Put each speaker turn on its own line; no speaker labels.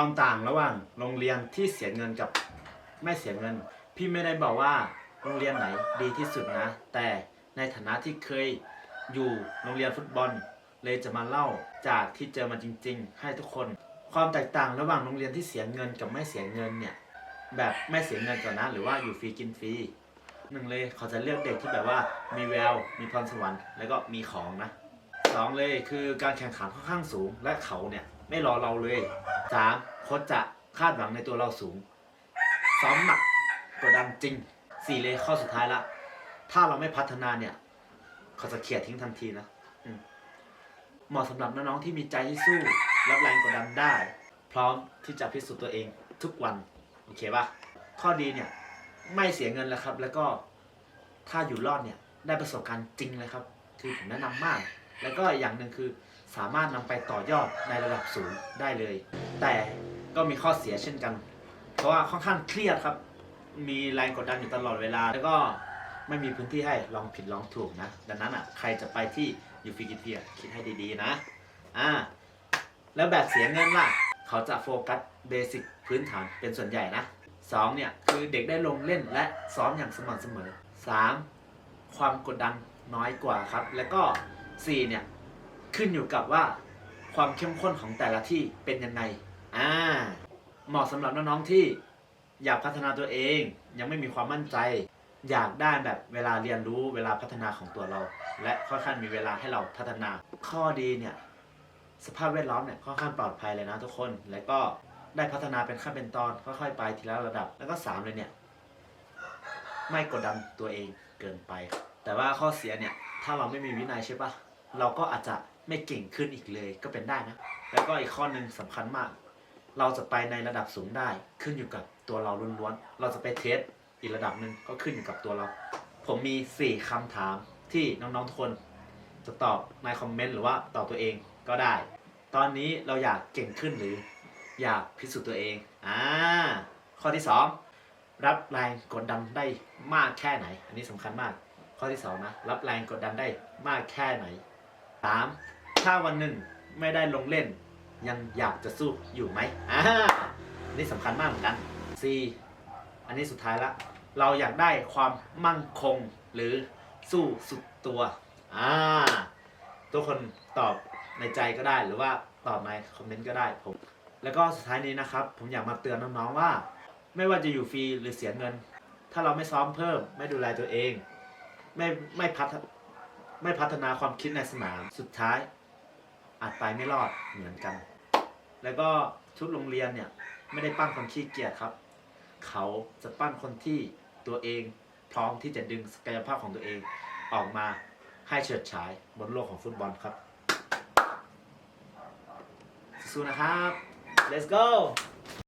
ความต่างระหว่างโรงเรียนที่เสียเงินกับไม่เสียเงิน พี่ไม่ได้บอกว่าโรงเรียนไหนดีที่สุดนะ แต่ในฐานะที่เคยอยู่โรงเรียนฟุตบอล เลยจะมาเล่าจากที่เจอมาจริง ๆ ให้ทุกคน ความแตกต่างระหว่างโรงเรียนที่เสียเงินกับไม่เสียเงินเนี่ยแบบไม่เสียเงินก่อนนะหรือว่าอยู่ฟรีกินฟรีหนึ่งเลยเขาจะเลือกเด็กที่แบบว่ามีแววมีพรสวรรค์แล้วก็มีของนะสองเลยคือการแข่งขันค่อนข้างสูงและเขาเนี่ย ไม่รอเราเลยสามโค้ชจะคาดหวังในตัวเราสูงซ้อมหนักกดดันจริงสี่เลยข้อสุดท้ายละ ถ้าเราไม่พัฒนาเนี่ย เขาจะเขี่ยทิ้งทันทีนะอืมเหมาะสำหรับน้องๆที่มีใจที่สู้ รับแรงกดดันได้ พร้อมที่จะพิสูจน์ตัวเองทุกวัน โอเคปะข้อดีเนี่ย ไม่เสียเงินแล้วครับ แล้วก็ถ้าอยู่รอดเนี่ย ได้ประสบการณ์จริงเลยครับ คือผมแนะนำมาก แล้วก็อย่างหนึ่งคือสามารถนำไปต่อยอดในระดับสูงได้เลย แต่ก็มีข้อเสียเช่นกัน เพราะว่าค่อนข้างเครียดครับ มีแรงกดดันอยู่ตลอดเวลา แล้วก็ไม่มีพื้นที่ให้ลองผิดลองถูกนะ ดังนั้นอะใครจะไปที่ยูฟิกิเทียคิดให้ดีๆนะอ่าแล้วแบบเสียเงินล่ะ เขาจะโฟกัสเบสิกพื้นฐานเป็นส่วนใหญ่นะสองเนี่ยคือเด็กได้ลงเล่นและซ้อมอย่างสม่ำเสมอสามความกดดันน้อยกว่าครับ แล้วก็ สี่เนี่ย ขึ้นอยู่กับว่าความเข้มข้นของแต่ละที่เป็นยังไงอ่าเหมาะสำหรับน้องๆที่อยากพัฒนาตัวเอง ยังไม่มีความมั่นใจ อยากได้แบบเวลาเรียนรู้เวลาพัฒนาของตัวเรา และค่อนข้างมีเวลาให้เราพัฒนา ข้อดีเนี่ยสภาพแวดล้อมเนี่ยค่อนข้างปลอดภัยเลยนะทุกคน แล้วก็ได้พัฒนาเป็นขั้นเป็นตอนค่อยๆไปทีละระดับ แล้วก็สามเลยเนี่ย ไม่กดดันตัวเองเกินไป แต่ว่าข้อเสียเนี่ย ถ้าเราไม่มีวินัยใช่ปะ เราก็อาจจะไม่เก่งขึ้นอีกเลยก็เป็นได้นะ แล้วก็อีกข้อหนึ่งสำคัญมาก เราจะไปในระดับสูงได้ขึ้นอยู่กับตัวเราล้วนๆ เราจะไปเทสอีกระดับหนึ่งก็ขึ้นอยู่กับตัวเรา ผมมี 4คำถามที่น้องๆทุกคนจะตอบในคอมเมนต์หรือว่าตอบตัวเองก็ได้ ตอนนี้เราอยากเก่งขึ้นหรือ อยากพิสูจน์ตัวเอง อ่า ข้อที่ 2 รับแรงกดดันได้มากแค่ไหน อันนี้สำคัญมาก ข้อที่2นะ รับแรงกดดันได้มากแค่ไหน 3. ถ้าวันหนึ่งไม่ได้ลงเล่น ยังอยากจะสู้อยู่ไหมอ่านนี้สำคัญมากเหมือนกัน 4. อันนี้สุดท้ายละ เราอยากได้ความมั่งคงหรือสู้สุดตัวอ่าทุกคนตอบในใจก็ได้หรือว่าตอบในคอมเมนต์ก็ได้ผม แล้วก็สุดท้ายนี้นะครับ ผมอยากมาเตือนน้องๆว่า ไม่ว่าจะอยู่ฟรีหรือเสียเงิน ถ้าเราไม่ซ้อมเพิ่ม ไม่ดูแลตัวเอง ไม่ไม่พัฒ ไม่พัฒนาความคิดในสนาม สุดท้าย อาจไปไม่รอดเหมือนกัน แล้วก็ทุกโรงเรียนเนี่ยไม่ได้ปั้นคนขี้เกียจครับ เขาจะปั้นคนที่ตัวเองพร้อมที่จะดึงศักยภาพของตัวเองออกมาให้เฉิดฉายบนโลกของฟุตบอลครับสู้นะครับ let's go